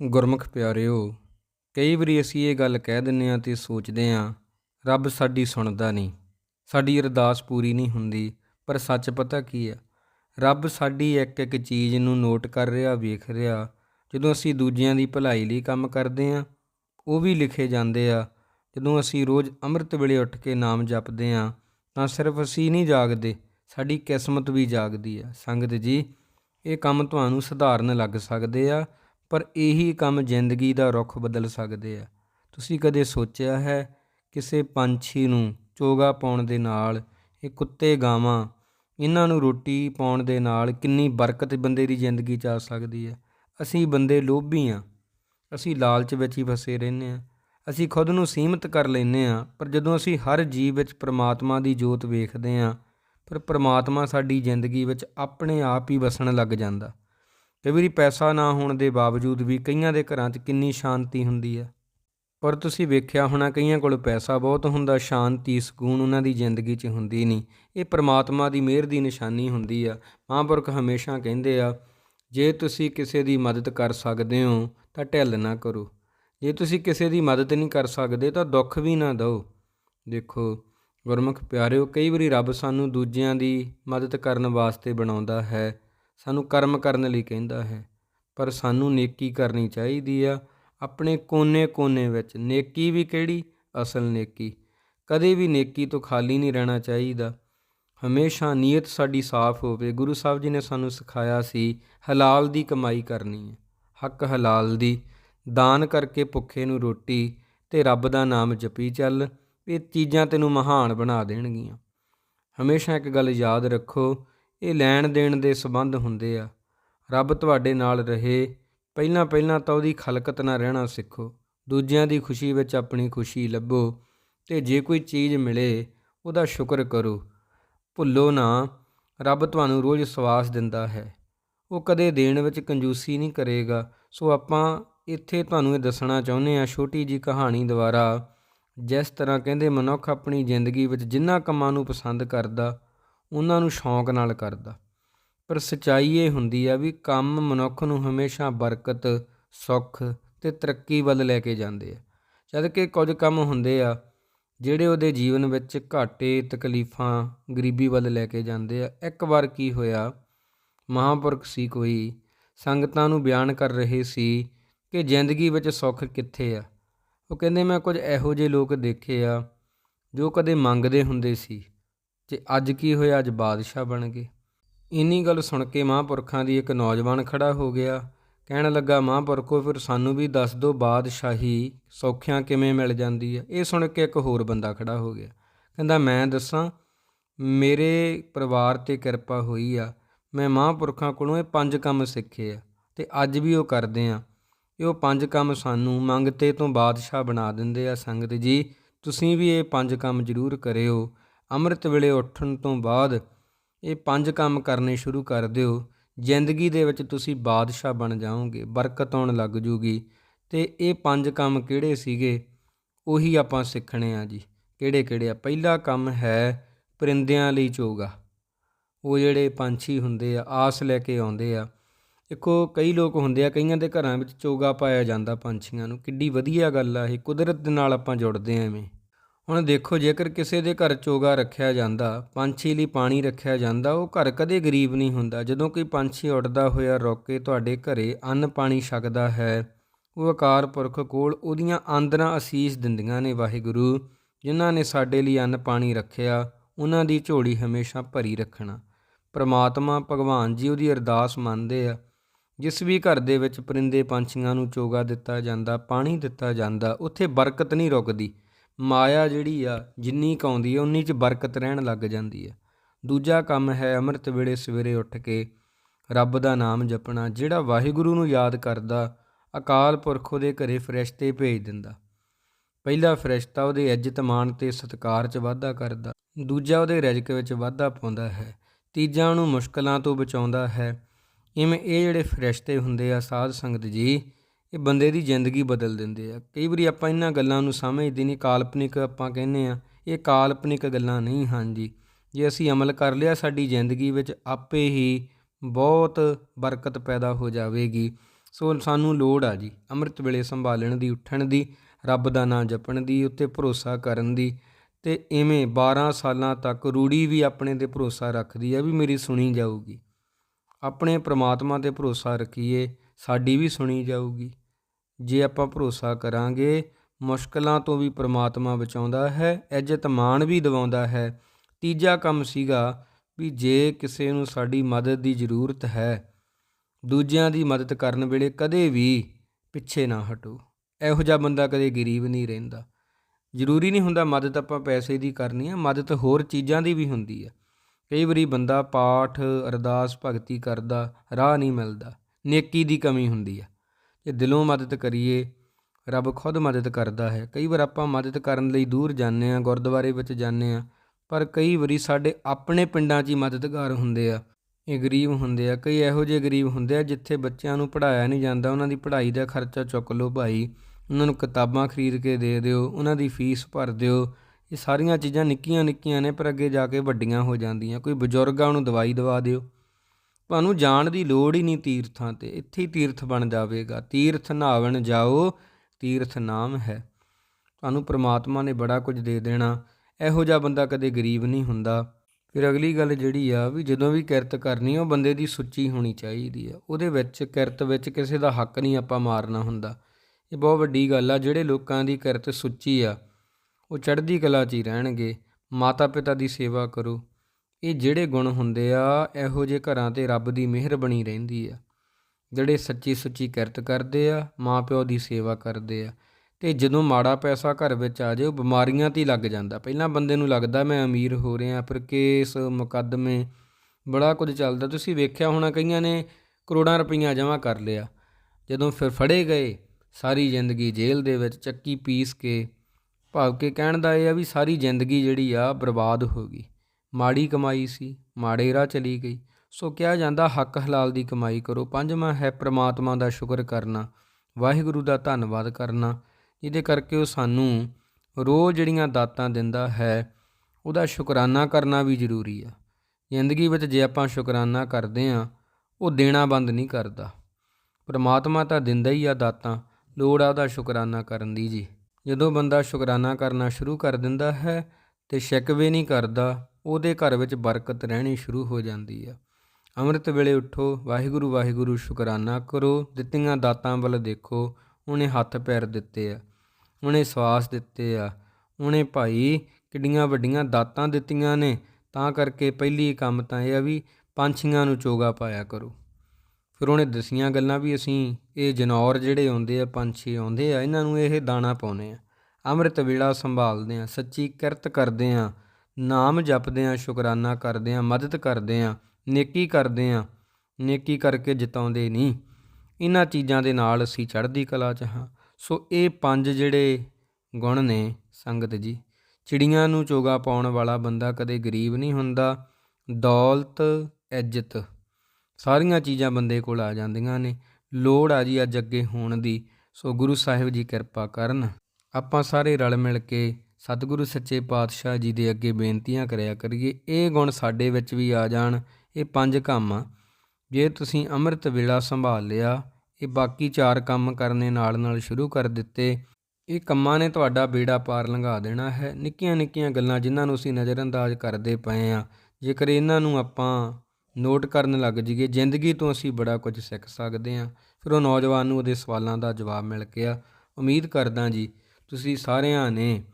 ਗੁਰਮੁਖ ਪਿਆਰਿਓ, ਕਈ ਵਾਰੀ ਅਸੀਂ ਇਹ ਗੱਲ ਕਹਿ ਦਿੰਨੇ ਆ ਤੇ ਸੋਚਦੇ ਆ ਰੱਬ ਸਾਡੀ ਸੁਣਦਾ ਨਹੀਂ, ਸਾਡੀ ਅਰਦਾਸ ਪੂਰੀ ਨਹੀਂ ਹੁੰਦੀ, ਪਰ ਸੱਚ ਪਤਾ ਕੀ ਆ ਰੱਬ ਸਾਡੀ ਇੱਕ ਇੱਕ ਚੀਜ਼ ਨੂੰ ਨੋਟ ਕਰ ਰਿਹਾ, ਵੇਖ ਰਿਹਾ, ਜਦੋਂ ਅਸੀਂ ਦੂਜਿਆਂ ਦੀ ਭਲਾਈ ਲਈ ਕੰਮ ਕਰਦੇ ਆ ਉਹ ਵੀ ਲਿਖੇ ਜਾਂਦੇ ਆ, ਜਦੋਂ ਅਸੀਂ ਰੋਜ਼ ਅੰਮ੍ਰਿਤ ਵੇਲੇ ਉੱਠ ਕੇ ਨਾਮ ਜਪਦੇ ਆ ਤਾਂ ਸਿਰਫ ਅਸੀਂ ਨਹੀਂ ਜਾਗਦੇ, ਸਾਡੀ ਕਿਸਮਤ ਵੀ ਜਾਗਦੀ ਆ ਸੰਗਤ ਜੀ, ਇਹ ਕੰਮ ਤੁਹਾਨੂੰ ਸਧਾਰਨ ਲੱਗ ਸਕਦੇ ਆ ਪਰ ਇਹੀ ਕੰਮ ਜ਼ਿੰਦਗੀ ਦਾ ਰੁੱਖ ਬਦਲ ਸਕਦੇ ਆ। ਤੁਸੀਂ ਕਦੇ ਸੋਚਿਆ ਹੈ ਕਿਸੇ ਪੰਛੀ ਨੂੰ ਚੋਗਾ ਪਾਉਣ ਦੇ ਨਾਲ, ਇਹ ਕੁੱਤੇ, ਗਾਵਾਂ, ਇਹਨਾਂ ਨੂੰ ਰੋਟੀ ਪਾਉਣ ਦੇ ਨਾਲ ਕਿੰਨੀ ਬਰਕਤ ਬੰਦੇ ਦੀ ਜ਼ਿੰਦਗੀ 'ਚ ਆ ਸਕਦੀ ਹੈ? ਅਸੀਂ ਬੰਦੇ ਲੋਭੀ ਆ। ਅਸੀਂ ਲਾਲਚ ਵਿੱਚ ਹੀ ਫਸੇ ਰਹਿੰਦੇ ਆ। ਅਸੀਂ ਖੁਦ ਨੂੰ ਸੀਮਿਤ ਕਰ ਲੈਂਦੇ ਆ, ਪਰ ਜਦੋਂ ਅਸੀਂ ਹਰ ਜੀਵ ਵਿੱਚ ਪ੍ਰਮਾਤਮਾ ਦੀ ਜੋਤ ਵੇਖਦੇ ਆ, ਫਿਰ ਪ੍ਰਮਾਤਮਾ ਸਾਡੀ ਜ਼ਿੰਦਗੀ ਵਿੱਚ ਆਪਣੇ ਆਪ ਹੀ ਵਸਣ ਲੱਗ ਜਾਂਦਾ। ਕਈ ਵਾਰੀ ਪੈਸਾ ਨਾ ਹੋਣ ਦੇ ਬਾਵਜੂਦ ਵੀ ਕਈਆਂ ਦੇ ਘਰਾਂ 'ਚ ਕਿੰਨੀ ਸ਼ਾਂਤੀ ਹੁੰਦੀ ਹੈ। ਪਰ ਤੁਸੀਂ ਵੇਖਿਆ ਹੋਣਾ ਕਈਆਂ ਕੋਲ ਪੈਸਾ ਬਹੁਤ ਹੁੰਦਾ, ਸ਼ਾਂਤੀ, ਸਕੂਨ ਉਹਨਾਂ ਦੀ ਜ਼ਿੰਦਗੀ 'ਚ ਹੁੰਦੀ ਨਹੀਂ। ਇਹ ਪ੍ਰਮਾਤਮਾ ਦੀ ਮਿਹਰ ਦੀ ਨਿਸ਼ਾਨੀ ਹੁੰਦੀ ਆ। ਮਹਾਂਪੁਰਖ ਹਮੇਸ਼ਾ ਕਹਿੰਦੇ ਆ, ਜੇ ਤੁਸੀਂ ਕਿਸੇ ਦੀ ਮਦਦ ਕਰ ਸਕਦੇ ਹੋ, ਤਾਂ ਢਿੱਲ ਨਾ ਕਰੋ। ਜੇ ਤੁਸੀਂ ਕਿਸੇ ਦੀ ਮਦਦ ਨਹੀਂ ਕਰ ਸਕਦੇ, ਤਾਂ ਦੁੱਖ ਵੀ ਨਾ ਦਿਓ। ਦੇਖੋ, ਗੁਰਮੁਖ ਪਿਆਰਿਓ, ਕਈ ਵਾਰੀ ਰੱਬ ਸਾਨੂੰ ਦੂਜਿਆਂ ਦੀ ਮਦਦ ਕਰਨ ਵਾਸਤੇ ਬਣਾਉਂਦਾ ਹੈ। ਸਾਨੂੰ ਕਰਮ ਕਰਨ ਲਈ ਕਹਿੰਦਾ ਹੈ, ਪਰ ਸਾਨੂੰ ਨੇਕੀ ਕਰਨੀ ਚਾਹੀਦੀ ਆ। ਆਪਣੇ ਕੋਨੇ-ਕੋਨੇ ਵਿੱਚ ਨੇਕੀ ਵੀ ਕਿਹੜੀ? ਅਸਲ ਨੇਕੀ। ਕਦੇ ਵੀ ਨੇਕੀ ਤੋਂ ਖਾਲੀ ਨਹੀਂ ਰਹਿਣਾ ਚਾਹੀਦਾ। ਹਮੇਸ਼ਾ ਨੀਅਤ ਸਾਡੀ ਸਾਫ਼ ਹੋਵੇ। ਗੁਰੂ ਸਾਹਿਬ ਜੀ ਨੇ ਸਾਨੂੰ ਸਿਖਾਇਆ ਸੀ, ਹਲਾਲ ਦੀ ਕਮਾਈ ਕਰਨੀ ਹੈ। ਹੱਕ ਹਲਾਲ ਦੀ। ਦਾਨ ਕਰਕੇ ਭੁੱਖੇ ਨੂੰ ਰੋਟੀ ਤੇ ਰੱਬ ਦਾ ਨਾਮ ਜਪੀ ਚੱਲ। ਇਹ ਚੀਜ਼ਾਂ ਤੈਨੂੰ ਮਹਾਨ ਬਣਾ ਦੇਣਗੀਆਂ। ਹਮੇਸ਼ਾ ਇੱਕ ਗੱਲ ਯਾਦ ਰੱਖੋ ਇਹ ਲੈਣ ਦੇਣ ਦੇ ਸਬੰਧ ਹੁੰਦੇ ਆ। ਰੱਬ ਤੁਹਾਡੇ ਨਾਲ ਰਹੇ। ਪਹਿਲਾਂ ਪਹਿਲਾਂ ਤਾਂ ਉਹਦੀ ਖਲਕਤ ਨਾਲ ਰਹਿਣਾ ਸਿੱਖੋ। ਦੂਜਿਆਂ ਦੀ ਖੁਸ਼ੀ ਵਿੱਚ ਆਪਣੀ ਖੁਸ਼ੀ ਲੱਭੋ ਤੇ ਜੇ ਕੋਈ ਚੀਜ਼ ਮਿਲੇ, ਉਹਦਾ ਸ਼ੁਕਰ ਕਰੋ। ਭੁੱਲੋ ਨਾ, ਰੱਬ ਤੁਹਾਨੂੰ ਰੋਜ਼ ਸਵਾਸ ਦਿੰਦਾ ਹੈ। ਉਹ ਕਦੇ ਦੇਣ ਵਿੱਚ ਕੰਜੂਸੀ ਨਹੀਂ ਕਰੇਗਾ। ਸੋ ਆਪਾਂ ਇੱਥੇ ਤੁਹਾਨੂੰ ਇਹ ਦੱਸਣਾ ਚਾਹੁੰਦੇ ਆ ਛੋਟੀ ਜੀ ਕਹਾਣੀ ਦੁਆਰਾ, ਜਿਸ ਤਰ੍ਹਾਂ ਕਹਿੰਦੇ ਮਨੁੱਖ ਆਪਣੀ ਜ਼ਿੰਦਗੀ ਵਿੱਚ ਜਿੰਨਾ ਕੰਮਾਂ ਨੂੰ ਪਸੰਦ ਕਰਦਾ ਉਹਨਾਂ ਨੂੰ ਸ਼ੌਂਕ ਨਾਲ ਕਰਦਾ। ਪਰ ਸਚਾਈ ਇਹ ਹੁੰਦੀ ਆ ਵੀ ਕੰਮ ਮਨੁੱਖ ਨੂੰ ਹਮੇਸ਼ਾ ਬਰਕਤ, ਸੁੱਖ ਤੇ ਤਰੱਕੀ ਵੱਲ ਲੈ ਕੇ ਜਾਂਦੇ ਆ। ਜਦ ਕਿ ਕੁਝ ਕੰਮ ਹੁੰਦੇ ਆ ਜਿਹੜੇ ਉਹਦੇ ਜੀਵਨ ਵਿੱਚ ਘਾਟੇ, ਤਕਲੀਫਾਂ, ਗਰੀਬੀ ਵੱਲ ਲੈ ਕੇ ਜਾਂਦੇ ਆ। ਇੱਕ ਵਾਰ ਕੀ ਹੋਇਆ, ਮਹਾਂਪੁਰਖ ਸੀ ਕੋਈ, ਸੰਗਤਾਂ ਨੂੰ ਬਿਆਨ ਕਰ ਰਹੇ ਸੀ ਕਿ ਜ਼ਿੰਦਗੀ ਵਿੱਚ ਸੁੱਖ ਕਿੱਥੇ ਆ। ਉਹ ਕਹਿੰਦੇ, ਮੈਂ ਕੁਝ ਇਹੋ ਜਿਹੇ ਲੋਕ ਦੇਖੇ ਆ ਜੋ ਕਦੇ ਮੰਗਦੇ ਹੁੰਦੇ ਸੀ। ਤੇ ਅੱਜ ਕੀ ਹੋਇਆ? ਅੱਜ ਬਾਦਸ਼ਾਹ ਬਣ ਗਏ। ਇੰਨੀ ਗੱਲ ਸੁਣ ਕੇ ਮਹਾਂਪੁਰਖਾਂ ਦੀ ਇੱਕ ਨੌਜਵਾਨ ਖੜਾ ਹੋ ਗਿਆ। ਕਹਿਣ ਲੱਗਾ, ਮਹਾਂਪੁਰਖੋ, ਫਿਰ ਸਾਨੂੰ ਵੀ ਦੱਸ ਦਿਓ ਬਾਦਸ਼ਾਹੀ ਸੌਖਿਆਂ ਕਿਵੇਂ ਮਿਲ ਜਾਂਦੀ ਹੈ? ਇਹ ਸੁਣ ਕੇ ਇੱਕ ਹੋਰ ਬੰਦਾ ਖੜਾ ਹੋ ਗਿਆ। ਕਹਿੰਦਾ, ਮੈਂ ਦੱਸਾਂ, ਮੇਰੇ ਪਰਿਵਾਰ ਤੇ ਕਿਰਪਾ ਹੋਈ ਆ। ਮੈਂ ਮਹਾਂਪੁਰਖਾਂ ਕੋਲੋਂ ਇਹ ਪੰਜ ਕੰਮ ਸਿੱਖੇ ਆ ਤੇ ਅੱਜ ਵੀ ਉਹ ਕਰਦੇ ਆ। ਇਹ ਉਹ ਪੰਜ ਕੰਮ ਸਾਨੂੰ ਮੰਗਤੇ ਤੋਂ ਬਾਦਸ਼ਾਹ ਬਣਾ ਦਿੰਦੇ ਆ ਸੰਗਤ ਜੀ। ਤੁਸੀਂ ਵੀ ਇਹ ਪੰਜ ਕੰਮ ਜ਼ਰੂਰ ਕਰਿਓ। ਅੰਮ੍ਰਿਤ ਵੇਲੇ ਉੱਠਣ ਤੋਂ ਬਾਅਦ ਇਹ ਪੰਜ ਕੰਮ ਕਰਨੇ ਸ਼ੁਰੂ ਕਰ ਦਿਓ। ਜ਼ਿੰਦਗੀ ਦੇ ਵਿੱਚ ਤੁਸੀਂ ਬਾਦਸ਼ਾਹ ਬਣ ਜਾਓਗੇ, ਬਰਕਤ ਆਉਣ ਲੱਗ ਜੂਗੀ। ਤੇ ਇਹ ਪੰਜ ਕੰਮ ਕਿਹੜੇ ਸੀਗੇ? ਉਹੀ ਆਪਾਂ ਸਿੱਖਣੇ ਆ ਜੀ। ਕਿਹੜੇ ਕਿਹੜੇ ਆ? ਪਹਿਲਾ ਕੰਮ ਹੈ ਪਰਿੰਦਿਆਂ ਲਈ ਚੋਗਾ। ਉਹ ਜਿਹੜੇ ਪੰਛੀ ਹੁੰਦੇ ਆ, ਆਸ ਲੈ ਕੇ ਆਉਂਦੇ ਆ। ਦੇਖੋ, ਕਈ ਲੋਕ ਹੁੰਦੇ ਆ, ਕਈਆਂ ਦੇ ਘਰਾਂ ਵਿੱਚ ਚੋਗਾ ਪਾਇਆ ਜਾਂਦਾ ਪੰਛੀਆਂ ਨੂੰ। ਕਿੱਡੀ ਵਧੀਆ ਗੱਲ ਆ ਇਹ, ਕੁਦਰਤ ਦੇ ਨਾਲ ਆਪਾਂ ਜੁੜਦੇ ਆ ਐਵੇਂ। ਹੁਣ ਦੇਖੋ, ਜੇਕਰ ਕਿਸੇ ਦੇ ਘਰ ਚੋਗਾ ਰੱਖਿਆ ਜਾਂਦਾ, ਪੰਛੀ ਲਈ ਪਾਣੀ ਰੱਖਿਆ ਜਾਂਦਾ, ਉਹ ਘਰ ਕਦੇ ਗਰੀਬ ਨਹੀਂ ਹੁੰਦਾ। ਜਦੋਂ ਕੋਈ ਪੰਛੀ ਉੱਡਦਾ ਹੋਇਆ ਰੋਕੇ, ਤੁਹਾਡੇ ਘਰੇ ਅੰਨ ਪਾਣੀ ਛਕਦਾ ਹੈ। ਉਹ ਆਕਾਰ ਪੁਰਖ ਕੋਲ ਉਹਦੀਆਂ ਆਂਦਰਾਂ ਅਸੀਸ ਦਿੰਦੀਆਂ ਨੇ, ਵਾਹਿਗੁਰੂ, ਜਿਨ੍ਹਾਂ ਨੇ ਸਾਡੇ ਲਈ ਅੰਨ ਪਾਣੀ ਰੱਖਿਆ, ਉਹਨਾਂ ਦੀ ਝੋਲੀ ਹਮੇਸ਼ਾ ਭਰੀ ਰੱਖਣਾ। ਪ੍ਰਮਾਤਮਾ ਭਗਵਾਨ ਜੀ ਉਹਦੀ ਅਰਦਾਸ ਮੰਨਦੇ ਆ, ਜਿਸ ਵੀ ਘਰ ਦੇ ਵਿੱਚ ਪਰਿੰਦੇ ਪੰਛੀਆਂ ਨੂੰ ਚੋਗਾ ਦਿੱਤਾ ਜਾਂਦਾ, ਪਾਣੀ ਦਿੱਤਾ ਜਾਂਦਾ, ਉੱਥੇ ਬਰਕਤ ਨਹੀਂ ਰੁਕਦੀ। ਮਾਇਆ ਜਿਹੜੀ ਆ, ਜਿੰਨੀ ਕੁ ਆਉਂਦੀ ਹੈ ਉਨੀ ਚ ਬਰਕਤ ਰਹਿਣ ਲੱਗ ਜਾਂਦੀ ਹੈ ਦੂਜਾ ਕੰਮ ਹੈ ਅੰਮ੍ਰਿਤ ਵੇਲੇ ਸਵੇਰੇ ਉੱਠ ਕੇ ਰੱਬ ਦਾ ਨਾਮ ਜਪਣਾ, ਜਿਹੜਾ ਵਾਹਿਗੁਰੂ ਨੂੰ ਯਾਦ ਕਰਦਾ, ਅਕਾਲ ਪੁਰਖ ਉਹਦੇ ਘਰੇ ਫਰਿਸ਼ਤੇ ਭੇਜ ਦਿੰਦਾ। ਪਹਿਲਾ ਫਰਿਸ਼ਤਾ ਉਹਦੇ ਇੱਜ਼ਤ ਮਾਣ ਤੇ ਸਤਿਕਾਰ 'ਚ ਵਾਧਾ ਕਰਦਾ, ਦੂਜਾ ਉਹਦੇ ਰਿਜ਼ਕ ਵਿੱਚ ਵਾਧਾ ਪਾਉਂਦਾ ਹੈ, ਤੀਜਾ ਉਹਨੂੰ ਮੁਸ਼ਕਲਾਂ ਤੋਂ ਬਚਾਉਂਦਾ ਹੈ। ਇਵੇਂ ਇਹ ਜਿਹੜੇ ਫਰਿਸ਼ਤੇ ਹੁੰਦੇ ਆ, ਸਾਧ ਸੰਗਤ ਜੀ ਇਹ ਬੰਦੇ ਦੀ ਜ਼ਿੰਦਗੀ ਬਦਲ ਦਿੰਦੇ ਆ। ਕਈ ਵਾਰੀ ਆਪਾਂ ਇਹਨਾਂ ਗੱਲਾਂ ਨੂੰ ਸਮਝਦੇ ਨਹੀਂ। ਕਾਲਪਨਿਕ ਆਪਾਂ ਕਹਿੰਦੇ ਆ, ਇਹ ਕਾਲਪਨਿਕ ਗੱਲਾਂ ਨਹੀਂ ਹਨ ਜੀ ਜੇ ਅਸੀਂ ਅਮਲ ਕਰ ਲਿਆ, ਸਾਡੀ ਜ਼ਿੰਦਗੀ ਵਿੱਚ ਆਪੇ ਹੀ ਬਹੁਤ ਬਰਕਤ ਪੈਦਾ ਹੋ ਜਾਵੇਗੀ। ਸੋ ਸਾਨੂੰ ਲੋੜ ਆ ਜੀ, ਅੰਮ੍ਰਿਤ ਵੇਲੇ ਸੰਭਾਲਣ ਦੀ, ਉੱਠਣ ਦੀ, ਰੱਬ ਦਾ ਨਾਮ ਜਪਣ ਦੀ, ਉੱਤੇ ਭਰੋਸਾ ਕਰਨ ਦੀ। ਤੇ ਇਵੇਂ 12 ਸਾਲਾਂ ਤੱਕ ਰੂੜੀ ਵੀ ਆਪਣੇ ਤੇ ਭਰੋਸਾ ਰੱਖਦੀ ਆ ਵੀ ਮੇਰੀ ਸੁਣੀ ਜਾਊਗੀ। ਆਪਣੇ ਪ੍ਰਮਾਤਮਾ ਤੇ ਭਰੋਸਾ ਰੱਖੀਏ ਸਾਡੀ ਵੀ ਸੁਣੀ ਜਾਊਗੀ। ਜੇ ਆਪਾਂ ਭਰੋਸਾ ਕਰਾਂਗੇ, ਮੁਸ਼ਕਲਾਂ ਤੋਂ ਵੀ ਪ੍ਰਮਾਤਮਾ ਬਚਾਉਂਦਾ ਹੈ, ਇੱਜ਼ਤ ਮਾਣ ਵੀ ਦਿਵਾਉਂਦਾ ਹੈ। ਤੀਜਾ ਕੰਮ ਸੀਗਾ ਵੀ ਜੇ ਕਿਸੇ ਨੂੰ ਸਾਡੀ ਮਦਦ ਦੀ ਜ਼ਰੂਰਤ ਹੈ, ਦੂਜਿਆਂ ਦੀ ਮਦਦ ਕਰਨ ਵੇਲੇ ਕਦੇ ਵੀ ਪਿੱਛੇ ਨਾ ਹਟੋ। ਇਹੋ ਜਿਹਾ ਬੰਦਾ ਕਦੇ ਗਰੀਬ ਨਹੀਂ ਰਹਿੰਦਾ। ਜ਼ਰੂਰੀ ਨਹੀਂ ਹੁੰਦਾ ਮਦਦ ਆਪਾਂ ਪੈਸੇ ਦੀ ਕਰਨੀ ਹੈ ਮਦਦ ਹੋਰ ਚੀਜ਼ਾਂ ਦੀ ਵੀ ਹੁੰਦੀ ਹੈ ਕਈ ਵਾਰੀ ਬੰਦਾ ਪਾਠ, ਅਰਦਾਸ, ਭਗਤੀ ਕਰਦਾ, ਰਾਹ ਨਹੀਂ ਮਿਲਦਾ। ਨੇਕੀ ਦੀ ਕਮੀ ਹੁੰਦੀ ਆ। ਜੇ ਦਿਲੋਂ ਮਦਦ ਕਰੀਏ, ਰੱਬ ਖੁਦ ਮਦਦ ਕਰਦਾ ਹੈ। ਕਈ ਵਾਰ ਆਪਾਂ ਮਦਦ ਕਰਨ ਲਈ ਦੂਰ ਜਾਂਦੇ ਆ ਗੁਰਦੁਆਰੇ ਵਿੱਚ ਜਾਂਦੇ ਆ ਪਰ ਕਈ ਵਾਰੀ ਸਾਡੇ ਆਪਣੇ ਪਿੰਡਾਂ 'ਚ ਹੀ ਮਦਦਗਾਰ ਹੁੰਦੇ ਆ। ਇਹ ਗਰੀਬ ਹੁੰਦੇ ਆ। ਕਈ ਇਹੋ ਜਿਹੇ ਗਰੀਬ ਹੁੰਦੇ ਆ ਜਿੱਥੇ ਬੱਚਿਆਂ ਨੂੰ ਪੜਾਇਆ ਨਹੀਂ ਜਾਂਦਾ। ਉਹਨਾਂ ਦੀ ਪੜ੍ਹਾਈ ਦਾ ਖਰਚਾ ਚੁੱਕ ਲਓ ਭਾਈ। ਉਹਨਾਂ ਨੂੰ ਕਿਤਾਬਾਂ ਖਰੀਦ ਕੇ ਦੇ ਦਿਓ। ਉਹਨਾਂ ਦੀ ਫੀਸ ਭਰ ਦਿਓ। ਇਹ ਸਾਰੀਆਂ ਚੀਜ਼ਾਂ ਨਿੱਕੀਆਂ ਨਿੱਕੀਆਂ ਨੇ, ਪਰ ਅੱਗੇ ਜਾ ਕੇ ਵੱਡੀਆਂ ਹੋ ਜਾਂਦੀਆਂ। ਕੋਈ ਬਜ਼ੁਰਗਾਂ ਉਹਨੂੰ ਦਵਾਈ ਦਵਾ ਦਿਓ। ਤੁਹਾਨੂੰ ਜਾਣ ਦੀ ਲੋੜ ਹੀ ਨਹੀਂ ਤੀਰਥਾਂ ਤੇ। ਇੱਥੇ ਹੀ ਤੀਰਥ ਬਣ ਜਾਵੇਗਾ। ਤੀਰਥ ਨਹਾਵਣ ਜਾਓ, ਤੀਰਥ ਨਾਮ ਹੈ। ਤੁਹਾਨੂੰ ਪ੍ਰਮਾਤਮਾ ਨੇ ਬੜਾ ਕੁਝ ਦੇ ਦੇਣਾ। ਇਹੋ ਜਿਹਾ ਬੰਦਾ ਕਦੇ ਗਰੀਬ ਨਹੀਂ ਹੁੰਦਾ। ਫਿਰ ਅਗਲੀ ਗੱਲ ਜਿਹੜੀ ਆ ਵੀ ਜਦੋਂ ਵੀ ਕਿਰਤ ਕਰਨੀ ਉਹ ਬੰਦੇ ਦੀ ਸੁੱਚੀ ਹੋਣੀ ਚਾਹੀਦੀ ਆ। ਉਹਦੇ ਵਿੱਚ, ਕਿਰਤ ਵਿੱਚ ਕਿਸੇ ਦਾ ਹੱਕ ਨਹੀਂ ਆਪਾਂ ਮਾਰਨਾ ਹੁੰਦਾ। ਇਹ ਬਹੁਤ ਵੱਡੀ ਗੱਲ ਆ, ਜਿਹੜੇ ਲੋਕਾਂ ਦੀ ਕਿਰਤ ਸੁੱਚੀ ਆ, ਉਹ ਚੜ੍ਹਦੀ ਕਲਾ 'ਚ ਹੀ ਰਹਿਣਗੇ। ਮਾਤਾ ਪਿਤਾ ਦੀ ਸੇਵਾ ਕਰੋ। ਇਹ ਜਿਹੜੇ ਗੁਣ ਹੁੰਦੇ ਆ, ਇਹੋ ਜਿਹੇ ਘਰਾਂ ਤੇ ਰੱਬ ਦੀ ਮਿਹਰ ਬਣੀ ਰਹਿੰਦੀ ਆ। ਜਿਹੜੇ ਸੱਚੀ ਸੁੱਚੀ ਕਿਰਤ ਕਰਦੇ ਆ, ਮਾਂ ਪਿਓ ਦੀ ਸੇਵਾ ਕਰਦੇ ਆ। ਤੇ ਜਦੋਂ ਮਾੜਾ ਪੈਸਾ ਘਰ ਵਿੱਚ ਆ ਜਾਏ, ਉਹ ਬਿਮਾਰੀਆਂ ਤੇ ਹੀ ਲੱਗ ਜਾਂਦਾ। ਪਹਿਲਾਂ ਬੰਦੇ ਨੂੰ ਲੱਗਦਾ, ਮੈਂ ਅਮੀਰ ਹੋ ਰਿਹਾ ਫਿਰ ਕੇਸ, ਮੁਕੱਦਮੇ, ਬੜਾ ਕੁਝ ਚੱਲਦਾ। ਤੁਸੀਂ ਵੇਖਿਆ ਹੋਣਾ, ਕਈਆਂ ਨੇ ਕਰੋੜਾਂ ਰੁਪਈਆ ਜਮ੍ਹਾਂ ਕਰ ਲਿਆ। ਜਦੋਂ ਫਿਰ ਫੜੇ ਗਏ, ਸਾਰੀ ਜ਼ਿੰਦਗੀ ਜੇਲ੍ਹ ਦੇ ਵਿੱਚ ਚੱਕੀ ਪੀਸ ਕੇ, ਭਾਵ ਕੇ ਕਹਿਣ ਦਾ ਇਹ ਆ ਵੀ ਸਾਰੀ ਜ਼ਿੰਦਗੀ ਜਿਹੜੀ ਆ, ਬਰਬਾਦ ਹੋ ਗਈ। ਮਾੜੀ ਕਮਾਈ ਸੀ, ਮਾੜੇ ਰਾਹ ਚਲੀ ਗਈ। ਸੋ ਕਿਹਾ ਜਾਂਦਾ, ਹੱਕ ਹਲਾਲ ਦੀ ਕਮਾਈ ਕਰੋ। ਪੰਜਵਾਂ ਹੈ ਪ੍ਰਮਾਤਮਾ ਦਾ ਸ਼ੁਕਰ ਕਰਨਾ, ਵਾਹਿਗੁਰੂ ਦਾ ਧੰਨਵਾਦ ਕਰਨਾ, ਜਿਹਦੇ ਕਰਕੇ ਉਹ ਸਾਨੂੰ ਰੋਜ਼ ਜਿਹੜੀਆਂ ਦਾਤਾਂ ਦਿੰਦਾ ਹੈ, ਉਹਦਾ ਸ਼ੁਕਰਾਨਾ ਕਰਨਾ ਵੀ ਜ਼ਰੂਰੀ ਆ। ਜ਼ਿੰਦਗੀ ਵਿੱਚ ਜੇ ਆਪਾਂ ਸ਼ੁਕਰਾਨਾ ਕਰਦੇ ਆ ਉਹ ਦੇਣਾ ਬੰਦ ਨਹੀਂ ਕਰਦਾ। ਪਰਮਾਤਮਾ ਤਾਂ ਦਿੰਦਾ ਹੀ ਆ ਦਾਤਾਂ, ਲੋੜ ਆ ਉਹਦਾ ਸ਼ੁਕਰਾਨਾ ਕਰਨ ਦੀ ਜੀ। ਜਦੋਂ ਬੰਦਾ ਸ਼ੁਕਰਾਨਾ ਕਰਨਾ ਸ਼ੁਰੂ ਕਰ ਦਿੰਦਾ ਹੈ, ਤੇ ਸ਼ਿਕਵੇ ਨਹੀਂ ਕਰਦਾ ਉਹਦੇ ਘਰ ਵਿੱਚ ਬਰਕਤ ਰਹਿਣੀ ਸ਼ੁਰੂ ਹੋ ਜਾਂਦੀ ਆ। ਅੰਮ੍ਰਿਤ ਵੇਲੇ ਉਠੋ, ਵਾਹਿਗੁਰੂ ਵਾਹਿਗੁਰੂ, ਸ਼ੁਕਰਾਨਾ ਕਰੋ, ਦਿੱਤੀਆਂ ਦਾਤਾਂ ਵੱਲ ਦੇਖੋ, ਉਹਨੇ ਹੱਥ ਪੈਰ ਦਿੱਤੇ ਆ, ਉਹਨੇ ਸਵਾਸ ਦਿੱਤੇ ਆ, ਉਹਨੇ ਭਾਈ ਕਿੱਡੀਆਂ ਵੱਡੀਆਂ ਦਾਤਾਂ ਦਿੱਤੀਆਂ ਨੇ, ਤਾਂ ਕਰਕੇ ਪਹਿਲੀ ਕੰਮ ਤਾਂ ਇਹ ਆ ਵੀ ਪੰਛੀਆਂ ਨੂੰ ਚੋਗਾ ਪਾਇਆ ਕਰੋ। ਫਿਰ ਉਹਨੇ ਦਸੀਆਂ ਗੱਲਾਂ ਵੀ ਅਸੀਂ, ਇਹ ਜਨੌਰ ਜਿਹੜੇ ਆਉਂਦੇ ਆ, ਪੰਛੀ ਆਉਂਦੇ ਆ, ਇਹਨਾਂ ਨੂੰ ਇਹ ਦਾਣਾ ਪਾਉਨੇ ਆ। ਅੰਮ੍ਰਿਤ ਵੇਲਾ ਸੰਭਾਲਦੇ ਆ, ਸੱਚੀ ਕਿਰਤ ਕਰਦੇ ਆ ਨਾਮ ਜਪਦੇ ਆ ਸ਼ੁਕਰਾਨਾ ਕਰਦੇ ਆ ਮਦਦ ਕਰਦੇ ਆ ਨੇਕੀ ਕਰਦੇ ਆ ਨੇਕੀ ਕਰਕੇ ਜਿਤਾਉਂਦੇ ਨਹੀਂ। ਇਹਨਾਂ ਚੀਜ਼ਾਂ ਦੇ ਨਾਲ ਅਸੀਂ ਚੜ੍ਹਦੀ ਕਲਾ 'ਚ ਹਾਂ। ਸੋ ਇਹ ਪੰਜ ਜਿਹੜੇ ਗੁਣ ਨੇ ਸੰਗਤ ਜੀ, ਚਿੜੀਆਂ ਨੂੰ ਚੋਗਾ ਪਾਉਣ ਵਾਲਾ ਬੰਦਾ ਕਦੇ ਗਰੀਬ ਨਹੀਂ ਹੁੰਦਾ, ਦੌਲਤ, ਇੱਜ਼ਤ। ਸਾਰੀਆਂ ਚੀਜ਼ਾਂ ਬੰਦੇ ਕੋਲ ਆ ਜਾਂਦੀਆਂ ਨੇ। ਲੋੜ ਆ ਜੀ ਅੱਜ ਅੱਗੇ ਹੋਣ ਦੀ। ਸੋ ਗੁਰੂ ਸਾਹਿਬ ਜੀ ਕਿਰਪਾ ਕਰਨ। ਆਪਾਂ ਸਾਰੇ ਰਲ ਮਿਲ ਕੇ ਸਤਿਗੁਰੂ ਸੱਚੇ ਪਾਤਸ਼ਾਹ ਜੀ ਦੇ ਅੱਗੇ ਬੇਨਤੀਆਂ ਕਰਿਆ ਕਰੀਏ, ਇਹ ਗੁਣ ਸਾਡੇ ਵਿੱਚ ਵੀ ਆ ਜਾਣ, ਇਹ ਪੰਜ ਕੰਮ ਆ। ਜੇ ਤੁਸੀਂ ਅੰਮ੍ਰਿਤ ਵੇਲਾ ਸੰਭਾਲ ਲਿਆ, ਇਹ ਬਾਕੀ ਚਾਰ ਕੰਮ ਕਰਨੇ ਨਾਲ ਨਾਲ ਸ਼ੁਰੂ ਕਰ ਦਿੱਤੇ, ਇਹ ਕੰਮਾਂ ਨੇ ਤੁਹਾਡਾ ਬੇੜਾ ਪਾਰ ਲੰਘਾ ਦੇਣਾ ਹੈ। ਨਿੱਕੀਆਂ ਨਿੱਕੀਆਂ ਗੱਲਾਂ ਜਿਨ੍ਹਾਂ ਨੂੰ ਅਸੀਂ ਨਜ਼ਰਅੰਦਾਜ਼ ਕਰਦੇ ਪਏ ਆ ਜੇਕਰ ਇਹਨਾਂ ਨੂੰ ਆਪਾਂ ਨੋਟ ਕਰਨ ਲੱਗ ਜਾਈਏ, ਜ਼ਿੰਦਗੀ ਤੋਂ ਅਸੀਂ ਬੜਾ ਕੁਝ ਸਿੱਖ ਸਕਦੇ ਹਾਂ। ਫਿਰ ਉਹ ਨੌਜਵਾਨ ਨੂੰ ਉਹਦੇ ਸਵਾਲਾਂ ਦਾ ਜਵਾਬ ਮਿਲ ਗਿਆ। ਉਮੀਦ ਕਰਦਾ ਜੀ, ਤੁਸੀਂ ਸਾਰਿਆਂ ਨੇ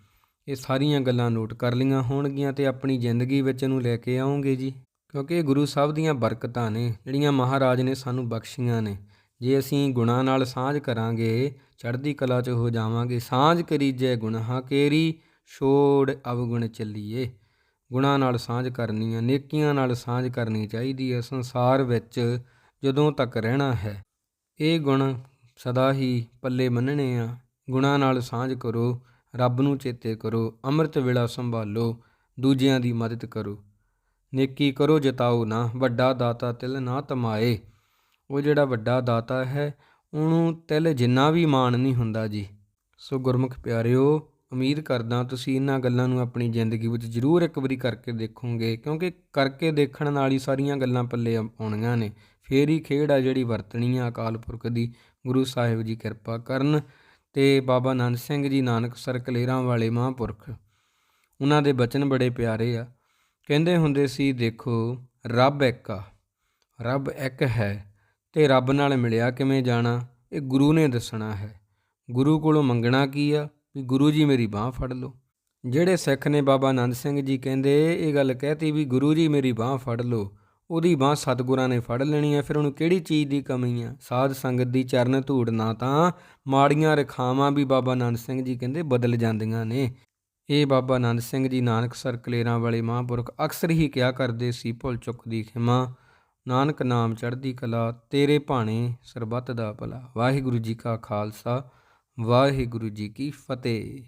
ਇਹ ਸਾਰੀਆਂ ਗੱਲਾਂ ਨੋਟ ਕਰ ਲਈਆਂ ਹੋਣਗੀਆਂ ਤੇ ਆਪਣੀ ਜ਼ਿੰਦਗੀ ਵਿੱਚ ਇਹਨੂੰ ਲੈ ਕੇ ਆਉਂਗੇ ਜੀ। ਕਿਉਂਕਿ ਇਹ ਗੁਰੂ ਸਾਹਿਬ ਦੀਆਂ ਬਰਕਤਾਂ ਨੇ, ਜਿਹੜੀਆਂ ਮਹਾਰਾਜ ਨੇ ਸਾਨੂੰ ਬਖਸ਼ੀਆਂ ਨੇ। ਜੇ ਅਸੀਂ ਗੁਣਾਂ ਨਾਲ ਸਾਂਝ ਕਰਾਂਗੇ, ਚੜ੍ਹਦੀ ਕਲਾ 'ਚ ਹੋ ਜਾਵਾਂਗੇ। ਸਾਂਝ ਕਰੀ ਕਰੀਜੈ ਗੁਨਾਹ ਕੇਰੀ, ਛੋੜ ਅਵਗੁਣ ਚੱਲੀਏ। ਗੁਣਾਂ ਨਾਲ ਸਾਂਝ ਕਰਨੀ ਆ ਨੇਕੀਆਂ ਨਾਲ ਸਾਂਝ ਕਰਨੀ ਚਾਹੀਦੀ ਹੈ। ਸੰਸਾਰ ਵਿੱਚ ਜਦੋਂ ਤੱਕ ਰਹਿਣਾ ਹੈ, ਇਹ ਗੁਣ ਸਦਾ ਹੀ ਪੱਲੇ ਮੰਨਣੇ ਆ। ਗੁਣਾਂ ਨਾਲ ਸਾਂਝ ਕਰੋ ਰੱਬ ਨੂੰ ਚੇਤੇ ਕਰੋ, ਅੰਮ੍ਰਿਤ ਵੇਲਾ ਸੰਭਾਲੋ, ਦੂਜਿਆਂ ਦੀ ਮਦਦ ਕਰੋ। ਨੇਕੀ ਕਰੋ, ਜਤਾਓ ਨਾ, ਵੱਡਾ ਦਾਤਾ ਤਿਲ ਨਾ ਤਮਾਏ। ਉਹ ਜਿਹੜਾ ਵੱਡਾ ਦਾਤਾ ਹੈ, ਉਹਨੂੰ ਤਿਲ ਜਿੰਨਾ ਵੀ ਮਾਣ ਨਹੀਂ ਹੁੰਦਾ ਜੀ। ਸੋ ਗੁਰਮੁਖ ਪਿਆਰਿਓ, ਉਮੀਦ ਕਰਦਾ ਤੁਸੀਂ ਇਹਨਾਂ ਗੱਲਾਂ ਨੂੰ ਆਪਣੀ ਜ਼ਿੰਦਗੀ ਵਿੱਚ ਜ਼ਰੂਰ ਇੱਕ ਵਾਰੀ ਕਰਕੇ ਦੇਖੋਗੇ, ਕਿਉਂਕਿ ਕਰਕੇ ਦੇਖਣ ਨਾਲ ਹੀ ਸਾਰੀਆਂ ਗੱਲਾਂ ਪੱਲੇ ਆਉਣੀਆਂ ਨੇ। ਫੇਰ ਹੀ ਖੇਡ ਆ ਜਿਹੜੀ ਵਰਤਣੀ ਆ ਅਕਾਲ ਪੁਰਖ ਦੀ। ਗੁਰੂ ਸਾਹਿਬ ਜੀ ਕਿਰਪਾ ਕਰਨ। ਤੇ ਬਾਬਾ ਆਨੰਦ ਸਿੰਘ ਜੀ ਨਾਨਕ ਸਰ ਕਲੇਰਾਂ ਵਾਲੇ ਮਹਾਂਪੁਰਖ। ਉਹਨਾਂ ਦੇ ਬਚਨ ਬੜੇ ਪਿਆਰੇ ਆ। ਕਹਿੰਦੇ ਹੁੰਦੇ ਸੀ, ਦੇਖੋ, ਰੱਬ ਇੱਕ ਆ, ਰੱਬ ਇੱਕ ਹੈ ਤੇ ਰੱਬ ਨਾਲ ਮਿਲਿਆ ਕਿਵੇਂ ਜਾਣਾ, ਇਹ ਗੁਰੂ ਨੇ ਦੱਸਣਾ ਹੈ। ਗੁਰੂ ਕੋਲੋਂ ਮੰਗਣਾ ਕੀ ਆ? ਵੀ ਗੁਰੂ ਜੀ ਮੇਰੀ ਬਾਹ ਫੜ ਲਓ। ਜਿਹੜੇ ਸਿੱਖ ਨੇ ਬਾਬਾ ਆਨੰਦ ਸਿੰਘ ਜੀ ਕਹਿੰਦੇ, ਇਹ ਗੱਲ ਕਹਿਤੀ ਵੀ ਗੁਰੂ ਜੀ ਮੇਰੀ ਬਾਹ ਫੜ ਲਓ ਉਹਦੀ ਬਾਹ ਸਤਿਗੁਰਾਂ ਨੇ ਫੜ ਲੈਣੀ ਹੈ, ਫਿਰ ਉਹਨੂੰ ਕਿਹੜੀ ਚੀਜ਼ ਦੀ ਕਮੀ ਆ? ਸਾਧ ਸੰਗਤ ਦੀ ਚਰਨ ਧੂੜ ਨਾ ਤਾਂ ਮਾੜੀਆਂ ਰਖਾਵਾਂ ਵੀ ਬਾਬਾ ਆਨੰਦ ਸਿੰਘ ਜੀ ਕਹਿੰਦੇ ਬਦਲ ਜਾਂਦੀਆਂ ਨੇ। ਇਹ ਬਾਬਾ ਆਨੰਦ ਸਿੰਘ ਜੀ ਨਾਨਕ ਸਰ ਕਲੇਰਾਂ ਵਾਲੇ ਮਹਾਂਪੁਰਖ ਅਕਸਰ ਹੀ ਕਿਹਾ ਕਰਦੇ ਸੀ, ਭੁੱਲ ਚੁੱਕ ਦੀ ਖਿਮਾ, ਨਾਨਕ ਨਾਮ ਚੜ੍ਹਦੀ ਕਲਾ, ਤੇਰੇ ਭਾਣੇ ਸਰਬੱਤ ਦਾ ਭਲਾ। ਵਾਹਿਗੁਰੂ ਜੀ ਕਾ ਖਾਲਸਾ, ਵਾਹਿਗੁਰੂ ਜੀ ਕੀ ਫਤਿਹ।